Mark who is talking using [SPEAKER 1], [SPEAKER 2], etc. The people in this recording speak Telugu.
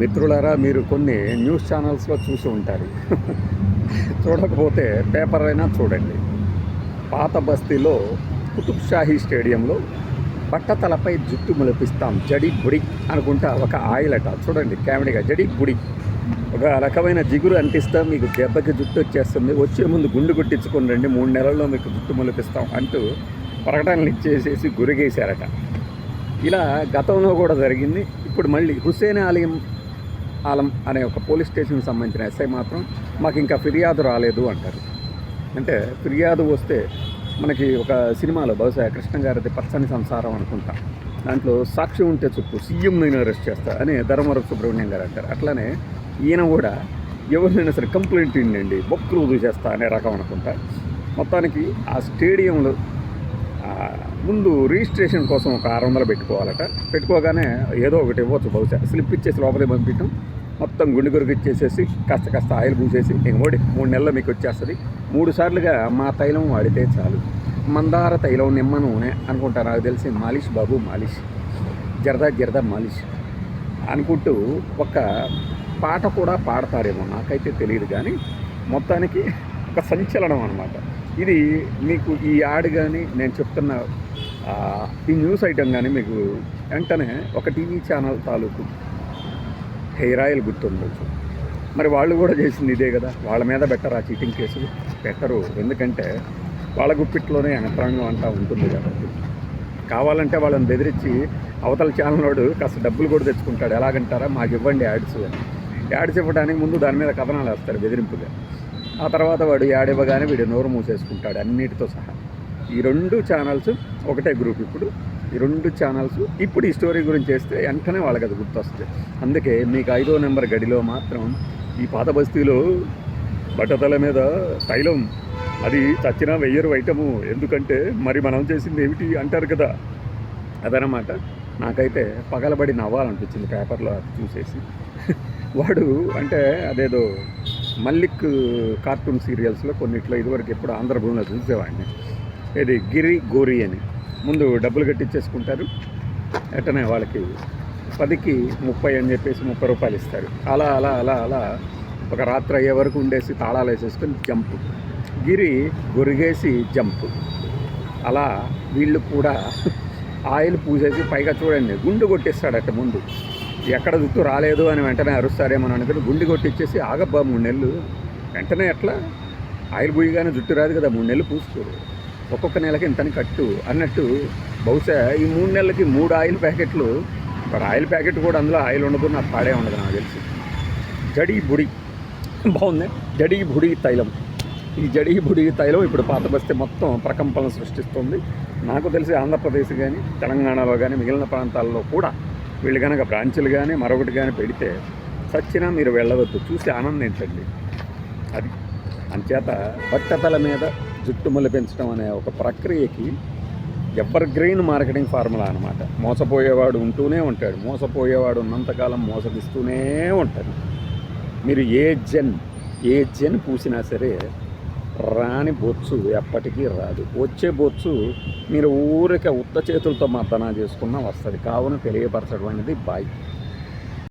[SPEAKER 1] మిత్రులారా మీరు కొన్ని న్యూస్ ఛానల్స్లో చూసి ఉంటారు. చూడకపోతే పేపర్ అయినా చూడండి. పాత బస్తీలో కుతుబ్షాహీ స్టేడియంలో బట్టతలపై జుట్టు ములపిస్తాం జడి బుడి అనుకుంటా ఒక ఆయిల్ అట చూడండి కామెడీగా జడి బుడి. ఒక రకమైన జిగురు అంటిస్తా మీకు దెబ్బకి జుట్టు వచ్చేస్తుంది. వచ్చే ముందు గుండు కొట్టించుకుని రండి మూడు నెలల్లో మీకు జుట్టు మొలిపిస్తాం అంటూ ప్రకటనలు ఇచ్చేసేసి గురిగేశారట. ఇలా గతంలో కూడా జరిగింది. ఇప్పుడు మళ్ళీ హుసేన్ ఆలయం ఆలం అనే ఒక పోలీస్ స్టేషన్కి సంబంధించిన ఎస్ఐ మాత్రం మాకు ఇంకా ఫిర్యాదు రాలేదు అంటారు. అంటే ఫిర్యాదు వస్తే మనకి ఒక సినిమాలో బహుశా కృష్ణ గారిది పచ్చని సంసారం అనుకుంటా. దాంట్లో సాక్షి ఉంటే చెప్పు సీఎం నేను అరెస్ట్ చేస్తా అని ధర్మవరం సుబ్రహ్మణ్యం గారు అంటారు. అట్లానే ఈయన కూడా ఎవరినైనా సరే కంప్లైంట్ ఇండండి బొక్కులు చేస్తా అనే రకం అనుకుంటా. మొత్తానికి ఆ స్టేడియంలో ముందు రిజిస్ట్రేషన్ కోసం ఒక ఆరు వందలు పెట్టుకోవాలట. పెట్టుకోగానే ఏదో ఒకటి ఇవ్వచ్చు బహుశా. స్లిప్ ఇచ్చేసి లోపలికి పంపించడం మొత్తం గుండె గురికి ఇచ్చేసేసి కాస్త కాస్త ఆయిల్ పూసేసి ఇంకోటి మూడు నెలలు మీకు వచ్చేస్తుంది. మూడు సార్లుగా మా తైలం వాడితే చాలు. మందార తైలం నిమ్మ నూనె అనుకుంటా నాకు తెలిసి మాలిష్ బాబు మాలిష్. జరదా జరదా మాలిష్. అనుకుంటూ ఒక పాట కూడా పాడతారేమో నాకైతే తెలియదు కానీ మొత్తానికి ఒక సంచలనం అనమాట ఇది మీకు ఈ యాడ్ కానీ నేను చెప్తున్న ఈ న్యూస్ ఐటమ్ కానీ మీకు వెంటనే ఒక టీవీ ఛానల్ తాలూకు హెయిర్ ఆయిల్ గుర్తుండొచ్చు మరి వాళ్ళు కూడా చేసింది ఇదే కదా. వాళ్ళ మీద బెటర్ ఆ చీటింగ్ కేసు? పెట్టరు. ఎందుకంటే వాళ్ళ గుప్పిట్లోనే యంత్రాంగం అంతా ఉంటుంది కాబట్టి. కావాలంటే వాళ్ళని బెదిరించి అవతల ఛానల్ వాడు కాస్త డబ్బులు కూడా తెచ్చుకుంటాడు. ఎలాగంటారా? మాకు ఇవ్వండి యాడ్స్ అని. యాడ్స్ ఇవ్వడానికి ముందు దాని మీద కథనాలు వేస్తారు బెదిరింపుగా. ఆ తర్వాత వాడు యాడ్ ఇవ్వగానే వీడు నోరు మూసేసుకుంటాడు అన్నిటితో సహా. ఈ రెండు ఛానల్స్ ఒకటే గ్రూప్ ఇప్పుడు. ఈ రెండు ఛానల్స్ ఇప్పుడు ఈ స్టోరీ గురించి చేస్తే వెంటనే వాళ్ళకి అది గుర్తొస్తుంది. అందుకే మీకు ఐదో నెంబర్ గడిలో మాత్రం ఈ పాత బస్తీలో బట్టతల మీద తైలం అది చచ్చినా వెయ్యరు వైటము. ఎందుకంటే మరి మనం చేసింది ఏమిటి అంటారు కదా. అదనమాట. నాకైతే పగలబడి నవ్వాలనిపించింది పేపర్లో అది చూసేసి. వాడు అంటే అదేదో మల్లిక్ కార్టూన్ సీరియల్స్లో కొన్నిట్లో ఇదివరకు ఎప్పుడు ఆంధ్రభూమిలో చూసేవాడిని. ఇది గిరి గోరి అని. ముందు డబ్బులు కట్టించేసుకుంటారు. అట్టనే వాళ్ళకి పదికి ముప్పై అని చెప్పేసి ముప్పై రూపాయలు ఇస్తారు. అలా అలా అలా అలా ఒక రాత్రి అయ్యే వరకు ఉండేసి తాళాలు వేసేసుకొని జంప్. గిరి గొరిగేసి జంప్. అలా వీళ్ళు కూడా ఆయిల్ పూసేసి పైగా చూడండి గుండు కొట్టేస్తాడట ముందు. ఎక్కడ జుట్టు రాలేదు అని వెంటనే అరుస్తారేమో అని అనుకుని గుండు కొట్టించేసి ఆగబ్బా మూడు నెలలు. వెంటనే ఎట్లా? ఆయిల్ పూయగానే జుట్టు రాదు కదా మూడు నెలలు పూసుకోరు. ఒక్కొక్క నెలకి ఇంతని కట్టు. అన్నట్టు బహుశా ఈ మూడు నెలలకి మూడు ఆయిల్ ప్యాకెట్లు మరి ఆయిల్ ప్యాకెట్ కూడా అందులో ఆయిల్ ఉండదు నాకు పాడే ఉండదు నాకు తెలిసి. జడీ బుడి. బాగుంది. జడీ బుడి తైలం. ఈ జడీ బుడి తైలం ఇప్పుడు పాత బస్తే మొత్తం ప్రకంపనలు సృష్టిస్తుంది. నాకు తెలిసి ఆంధ్రప్రదేశ్ కానీ తెలంగాణలో కానీ మిగిలిన ప్రాంతాల్లో కూడా వీళ్ళు కనుక బ్రాంచులు కానీ మరొకటి కానీ పెడితే సచ్చినా మీరు వెళ్ళవద్దు. చూసి ఆనందించండి అది. అంచేత బట్టతల మీద జుట్టుములు పెంచడం అనే ఒక ప్రక్రియకి ఎవర్ గ్రీన్ మార్కెటింగ్ ఫార్ములా అనమాట మోసపోయేవాడు ఉంటూనే ఉంటాడు. మోసపోయేవాడు ఉన్నంతకాలం మోసగిస్తూనే ఉంటాడు. మీరు ఏ జెన్ ఏ జెన్ పూసినా సరే రాని బొచ్చు ఎప్పటికీ రాదు. వచ్చే బొచ్చు మీరు ఊరికే ఉత్త చేతులతో మర్దనా చేసుకున్నా వస్తుంది. కావున తెలియపరచడం అనేది బాయ్.